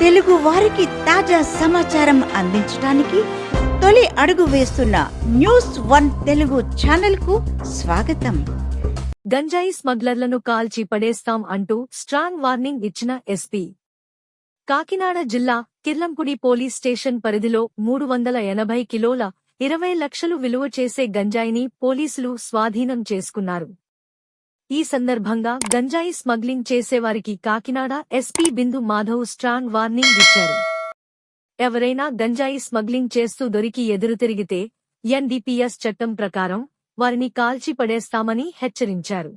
తెలుగు వారికి తాజా సమాచారం అందించడానికి తొలి అడుగు వేస్తున్న న్యూస్ వన్ తెలుగు ఛానల్కు స్వాగతం. గంజాయి స్మగ్లర్లను కాల్చి పడేస్తాం అంటూ స్ట్రాంగ్ వార్నింగ్ ఇచ్చిన ఎస్పీ. కాకినాడ జిల్లా కిర్లంపుడి పోలీస్ స్టేషన్ పరిధిలో మూడు వందల ఎనభై కిలోల ఇరవై లక్షలు విలువ చేసే గంజాయిని పోలీసులు స్వాధీనం చేసుకున్నారు. ఈ సందర్భంగా గంజాయి స్మగ్లింగ్ చేసేవారికి Kakinada SP Bindu Madhav strong warning ఇచ్చారు. ఎవరైనా గంజాయి స్మగ్లింగ్ చేస్తూ దొరికి ఎదురుతిరిగితే ఎన్డీపీఎస్ చట్టం ప్రకారం వారిని కాల్చిపడేస్తామని హెచ్చరించారు.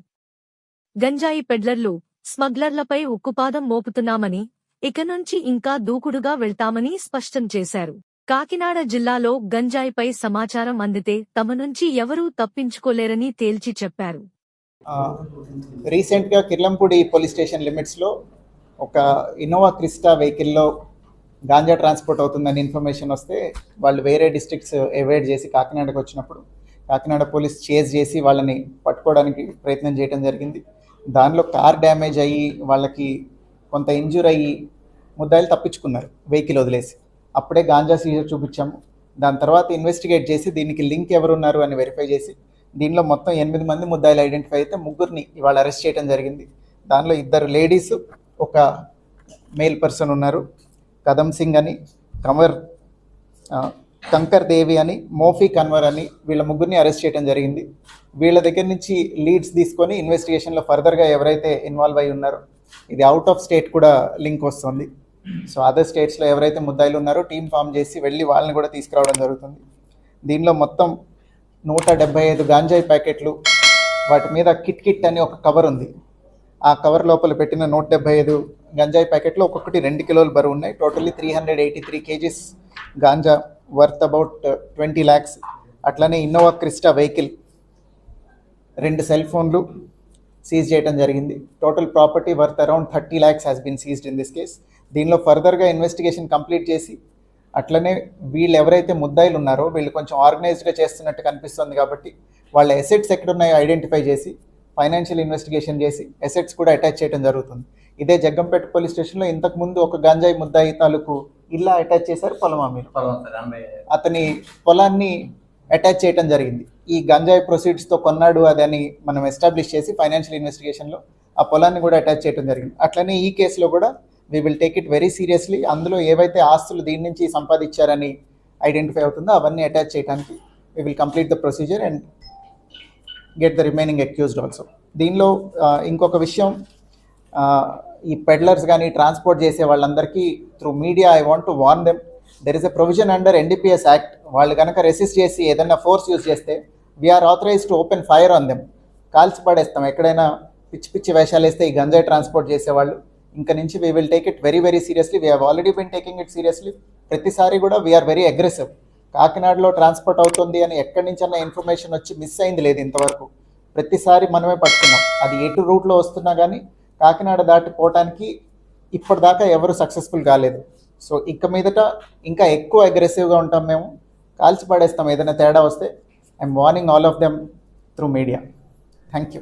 గంజాయి పెడ్లర్లు స్మగ్లర్లపై ఉక్కుపాదం మోపుతున్నామని ఇక నుంచి ఇంకా దూకుడుగా వెళ్తామని స్పష్టం చేశారు. కాకినాడ జిల్లాలో గంజాయిపై సమాచారం అందితే తమ నుంచి ఎవరూ తప్పించుకోలేరని తేల్చి చెప్పారు. రీసెంట్గా కిర్లంపూడి పోలీస్ స్టేషన్ లిమిట్స్లో ఒక ఇన్నోవా క్రిస్టా వెహికల్లో గాంజా ట్రాన్స్పోర్ట్ అవుతుందని ఇన్ఫర్మేషన్ వస్తే వాళ్ళు వేరే డిస్ట్రిక్ట్స్ అవాయిడ్ చేసి కాకినాడకు వచ్చినప్పుడు కాకినాడ పోలీస్ చేజ్ చేసి వాళ్ళని పట్టుకోవడానికి ప్రయత్నం చేయడం జరిగింది. దానిలో కార్ డ్యామేజ్ అయ్యి వాళ్ళకి కొంత ఇంజూర్ అయ్యి ముద్దాయిలు తప్పించుకున్నారు వెహికల్ వదిలేసి. అప్పుడే గాంజా సీజర్ చూపించాము. దాని తర్వాత ఇన్వెస్టిగేట్ చేసి దీనికి లింక్ ఎవరున్నారు అని వెరిఫై చేసి దీనిలో మొత్తం ఎనిమిది మంది ముద్దాయిలు ఐడెంటిఫై అయితే ముగ్గురిని ఇవాళ అరెస్ట్ చేయడం జరిగింది. దానిలో ఇద్దరు లేడీస్ ఒక మేల్ పర్సన్ ఉన్నారు. కదమ్ సింగ్ అని కంవర్ కంకర్ దేవి అని మోఫీ కన్వర్ అని వీళ్ళ ముగ్గురిని అరెస్ట్ చేయడం జరిగింది. వీళ్ళ దగ్గర నుంచి లీడ్స్ తీసుకొని ఇన్వెస్టిగేషన్లో ఫర్దర్గా ఎవరైతే ఇన్వాల్వ్ అయి ఉన్నారో ఇది అవుట్ ఆఫ్ స్టేట్ కూడా లింక్ వస్తుంది. సో అదర్ స్టేట్స్లో ఎవరైతే ముద్దాయిలు ఉన్నారో టీం ఫామ్ చేసి వెళ్ళి వాళ్ళని కూడా తీసుకురావడం జరుగుతుంది. దీనిలో మొత్తం నూట డెబ్బై ఐదు గాంజాయి ప్యాకెట్లు వాటి మీద కిట్ కిట్ అని ఒక కవర్ ఉంది. ఆ కవర్ లోపల పెట్టిన నూట డెబ్బై ఐదు గంజాయి ప్యాకెట్లు ఒక్కొక్కటి రెండు కిలోలు బరువు ఉన్నాయి. Totally three hundred eighty three kgs ganja worth about twenty lakhs అట్లనే ఇన్నోవా క్రిస్టా వెహికల్ రెండు సెల్ ఫోన్లు సీజ్ చేయడం జరిగింది. Total property worth around thirty lakhs has been seized in this case. దీనిలో ఫర్దర్గా ఇన్వెస్టిగేషన్ కంప్లీట్ చేసి అట్లనే వీళ్ళు ఎవరైతే ముద్దాయిలు ఉన్నారో వీళ్ళు కొంచెం ఆర్గనైజ్డ్గా చేస్తున్నట్టు కనిపిస్తుంది కాబట్టి వాళ్ళ ఎసెట్స్ ఎక్కడున్నాయో ఐడెంటిఫై చేసి ఫైనాన్షియల్ ఇన్వెస్టిగేషన్ చేసి ఎసెట్స్ కూడా అటాచ్ చేయడం జరుగుతుంది. ఇదే జగ్గంపేట పోలీస్ స్టేషన్లో ఇంతకు ముందు ఒక గంజాయి ముద్దాయి తాలూకు ఇల్లా అటాచ్ చేశారు పొలమా మీరు పొలం సార్ ఎనభై అతని పొలాన్ని అటాచ్ చేయడం జరిగింది. ఈ గంజాయి ప్రొసీడ్స్తో కొన్నాడు అదని మనం ఎస్టాబ్లిష్ చేసి ఫైనాన్షియల్ ఇన్వెస్టిగేషన్లో ఆ పొలాన్ని కూడా అటాచ్ చేయడం జరిగింది. అట్లనే ఈ కేసులో కూడా we will take it very seriously అందులో ఏవైతే ఆస్తులు దీని నుంచి సంపాదించారని ఐడెంటిఫై అవుతుందో అవన్నీ అటాచ్ చేయడానికి we will complete the procedure and get the remaining accused also దీనిలో ఇంకొక విషయం ఈ పెడ్లర్స్ కానీ ట్రాన్స్పోర్ట్ చేసే వాళ్ళందరికీ through media I want to warn them there is a provision under NDPS act వాళ్ళు కనుక రెసిస్ట్ చేసి ఏదైనా ఫోర్స్ యూజ్ చేస్తే we're authorize to open fire on them కాల్చి పడేస్తాం. ఎక్కడైనా పిచ్చి పిచ్చి వేషాలు వేస్తే ఈ గంజాయి ట్రాన్స్పోర్ట్ చేసేవాళ్ళు ఇంకా నుంచి we will take it very very seriously we have already been taking it seriously ప్రతిసారి కూడా వీఆర్ వెరీ అగ్రెసివ్ కాకినాడలో ట్రాన్స్పోర్ట్ అవుతుంది అని ఎక్కడి నుంచి అన్న ఇన్ఫర్మేషన్ వచ్చి మిస్ అయింది లేదు ఇంతవరకు. ప్రతిసారి మనమే పట్టుకున్నాం. అది ఎటు రూట్లో వస్తున్నా కానీ కాకినాడ దాటిపోవటానికి ఇప్పటిదాకా ఎవరు సక్సెస్ఫుల్ కాలేదు. సో ఇక మీదట ఇంకా ఎక్కువ అగ్రెసివ్గా ఉంటాం మేము. కాల్చి పడేస్తాం ఏదైనా తేడా వస్తే. I'm warning all of them through media thank you